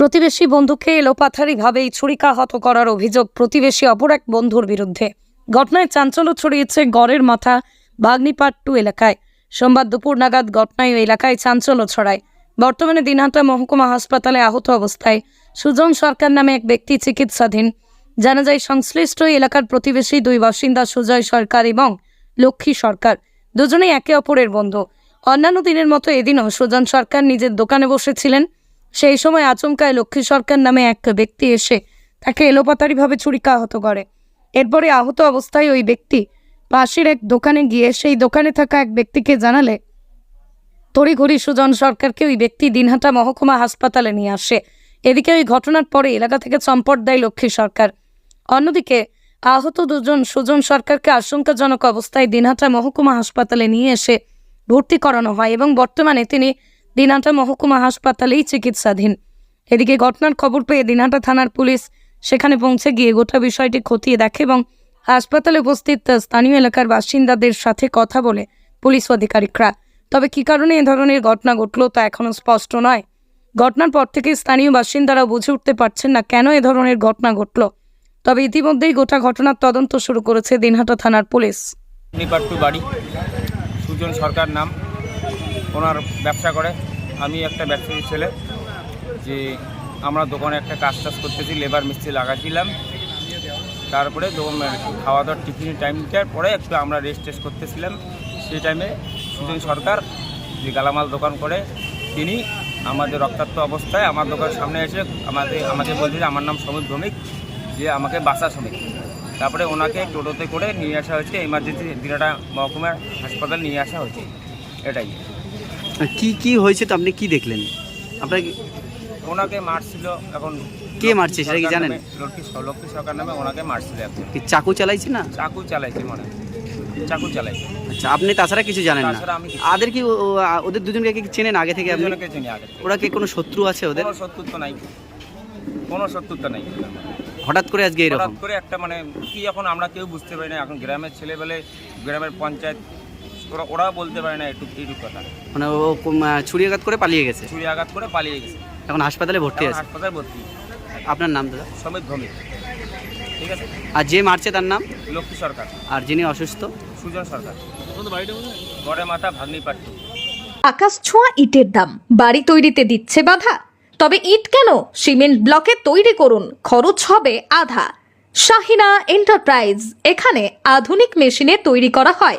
প্রতিবেশী বন্ধুকে এলোপাথারিভাবেই ছুরিকাহত করার অভিযোগ প্রতিবেশী অপর এক বন্ধুর বিরুদ্ধে। ঘটনায় চাঞ্চল্য ছড়িয়েছে গড়ের মাথা বাগনিপাট্টু এলাকায়। সোমবার দুপুর নাগাদ ঘটনায় এলাকায় চাঞ্চল্য ছড়ায়। বর্তমানে দিনহাটা মহকুমা হাসপাতালে আহত অবস্থায় সুজন সরকার নামে এক ব্যক্তি চিকিৎসাধীন। জানা যায়, সংশ্লিষ্ট এলাকার প্রতিবেশী দুই বাসিন্দা সুজয় সরকার এবং লক্ষ্মী সরকার দুজনেই একে অপরের বন্ধু। অন্যান্য দিনের মতো এদিনও সুজন সরকার নিজের দোকানে বসেছিলেন। সেই সময় আচমকায় লক্ষ্মী সরকার নামে এক ব্যক্তি এসে তাকে এলোপাতারিভাবে ছুরিকাহত করে। এরপরে আহত অবস্থায় ওই ব্যক্তি পাশের এক দোকানে গিয়ে সেই দোকানে থাকা এক ব্যক্তিকে জানালে, তড়িঘড়ি সুজন সরকারকে ওই ব্যক্তি দিনহাটা মহকুমা হাসপাতালে নিয়ে আসে। এদিকে ওই ঘটনার পরে এলাকা থেকে চম্পট দেয় লক্ষ্মী সরকার। অন্যদিকে আহত দুজন সুজন সরকারকে আশঙ্কাজনক অবস্থায় দিনহাটা মহকুমা হাসপাতালে নিয়ে এসে ভর্তি করানো হয় এবং বর্তমানে তিনি দিনহাটা মহকুমা হাসপাতালেই চিকিৎসাধীন। এদিকে ঘটনার খবর পেয়ে দিনহাটা থানার পুলিশ সেখানে পৌঁছে গিয়ে গোটা বিষয়টি খতিয়ে দেখে এবং হাসপাতালে উপস্থিত স্থানীয় এলাকার বাসিন্দাদের সাথে কথা বলে পুলিশ আধিকারিকরা। তবে কী কারণে এ ধরনের ঘটনা ঘটল তা এখনও স্পষ্ট নয়। ঘটনার পর থেকে স্থানীয় বাসিন্দারা বুঝে উঠতে পারছেন না কেন এ ধরনের ঘটনা ঘটল। তবে ইতিমধ্যেই গোটা ঘটনার তদন্ত শুরু করেছে দিনহাটা থানার পুলিশ। বাড়ি। সুজন সরকার নাম। ওনার ব্যবসা করে। আমি একটা ব্যবসায়ী ছেলে, যে আমরা দোকানে একটা কাজ টাজ করতেছি লেবার মিস্ত্রি লাগাচ্ছিলাম তারপরে দোকান খাওয়া দাওয়ার টিফিনের টাইমটার পরে একটু আমরা রেস্ট টেস্ট করতেছিলাম। সেই টাইমে সুজন সরকার, যে গালামাল দোকান করে, তিনি আমাদের রক্তাক্ত অবস্থায় আমার দোকানের সামনে এসে আমাদের, আমাকে বলছে যে, আমার নাম সমীর ভৌমিক, যে আমাকে বাসা শ্রমিক তারপরে ওনাকে টোটোতে করে নিয়ে আসা হয়েছে এমার্জেন্সি দিনাটা মহকুমার হাসপাতাল নিয়ে আসা হয়েছে। এটাই। কি কি হয়েছে তো আপনি কি দেখলেন? আপনার কি- ওনাকে মারছিল এখন কে মারছে সেটা কি জানেন? লক্ষ্মী লক্ষ্মী সরকার নামে ওনাকে মারছিল এখন। কি চাকু চালাইছে না? চাকু চালাইছে মনে চাকু চালাইছে। আচ্ছা আপনি তাছাড়া কিছু জানেন না? আদের কি ওদের দুজনকে কি চেনেন আগে থেকে আপনি? দুজনকে চিনি আগে থেকে। ওরা কি কোনো শত্রু আছে ওদের? কোনো শত্রু তো নাই। কোনো শত্রুতা নাই। হঠাৎ করে আজকে এরকম? হঠাৎ করে একটা মানে কি এখন আমরা কেউ বুঝতে পারি না। এখন গ্রামের ছেলেবেলে গ্রামের পঞ্চায়েত ওরা ওরা বলতে পারে না একটু এইটুকু কথা। মানে ও কোম- আ, ছুরিয়াঘাত করে পালিয়ে গেছে? ছুরি আঘাত করে পালিয়ে গেছে। এখন হাসপাতালে ভর্তি এখন আছে? হাসপাতালে ভর্তি। আপনার নাম দাদা? সমিত ভৌমিক। ঠিক আছে? আর যে মারছে তার নাম? লক্ষ্মী সরকার। আর যিনি অসুস্থ? সুজন সরকার। গড়ে মাথা ভাগ্নি পাট্টু। আকাশ ছোঁয়া ইটের দাম। বাড়ি তৈরিতে দিচ্ছে বাধা। তবে ইট কেন? সিমেন্ট ব্লকে তৈরি করুন। খরচ হবে আধা। শাহিনা এন্টারপ্রাইজ। এখানে আধুনিক মেশিনে তৈরি করা হয়।